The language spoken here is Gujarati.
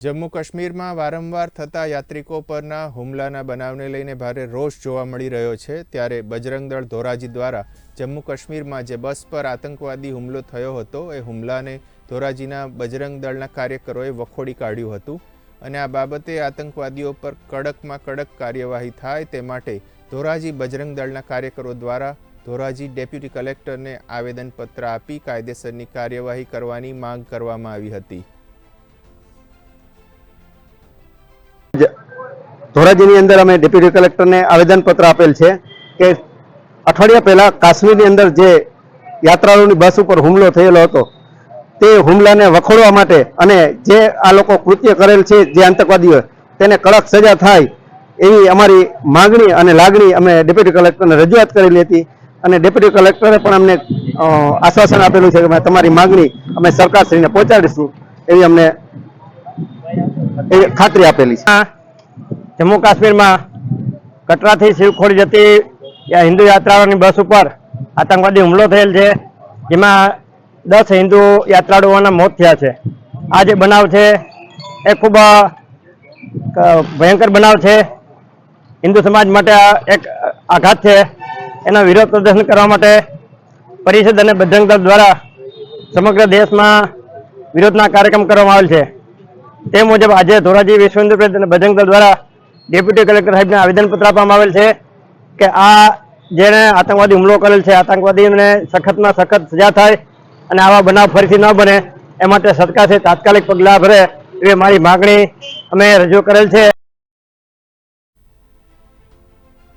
જમ્મુ કાશ્મીરમાં વારંવાર થતા યાત્રિકો પરના હુમલાના બનાવને લઈને ભારે રોષ જોવા મળી રહ્યો છે. ત્યારે બજરંગ દળ ધોરાજી દ્વારા જમ્મુ કાશ્મીરમાં જે બસ પર આતંકવાદી હુમલો થયો હતો, એ હુમલાને ધોરાજીના બજરંગ દળના કાર્યકરોએ વખોડી કાઢ્યું હતું અને આ બાબતે આતંકવાદીઓ પર કડકમાં કડક કાર્યવાહી થાય તે માટે ધોરાજી બજરંગ દળના કાર્યકરો દ્વારા ધોરાજી ડેપ્યુટી કલેક્ટરને આવેદનપત્ર આપી કાયદેસરની કાર્યવાહી કરવાની માંગ કરવામાં આવી હતી. ધોરાજીની અંદર અમે ડેપ્યુટી કલેક્ટરને આવેદનપત્ર આપેલ છે કે અઠવાડિયા પહેલાં કાશ્મીરની અંદર જે યાત્રાળુની બસ ઉપર હુમલો થયેલો હતો, તે હુમલાને વખોડવા માટે અને જે આ લોકો કૃત્ય કરેલ છે, જે આતંકવાદીઓ, તેને કડક સજા થાય એવી અમારી માંગણી અને લાગણી અમે ડેપ્યુટી કલેક્ટરને રજૂઆત કરેલી હતી અને ડેપ્યુટી કલેક્ટરે પણ અમને આશ્વાસન આપેલું છે કે તમારી માંગણી અમે સરકારશ્રીને પહોંચાડીશું એવી અમને ખાતરી આપેલી છે. જમ્મુ કાશ્મીરમાં કટરાથી શિવખોડી જતી હિન્દુ યાત્રાળુઓની બસ ઉપર આતંકવાદી હુમલો થયેલ છે, જેમાં દસ હિન્દુ યાત્રાળુઓના મોત થયા છે. આ જે બનાવ છે, એ ખૂબ ભયંકર બનાવ છે. હિન્દુ સમાજ માટે એક આઘાત છે. એનો વિરોધ પ્રદર્શન કરવા માટે પરિષદ અને બજરંગ દળ દ્વારા સમગ્ર દેશમાં વિરોધના કાર્યક્રમ કરવામાં આવેલ છે. તે મુજબ આજે ધોરાજી વિશ્વ હિન્દુ પરિષદ અને બજરંગ દળ દ્વારા ડેપ્યુટી કલેક્ટર સાહેબને આવેદનપત્ર આપવામાં આવેલ છે કે આ જેણે આતંકવાદી હુમલો કરેલ છે, આતંકવાદીને સખતમાં સખત સજા થાય અને આવા બનાવ ફરીથી ન બને, એ માટે સરકાર છે, તાત્કાલિક પગલાં ભરે એવી મારી માગણી અમે રજૂ કરેલ છે.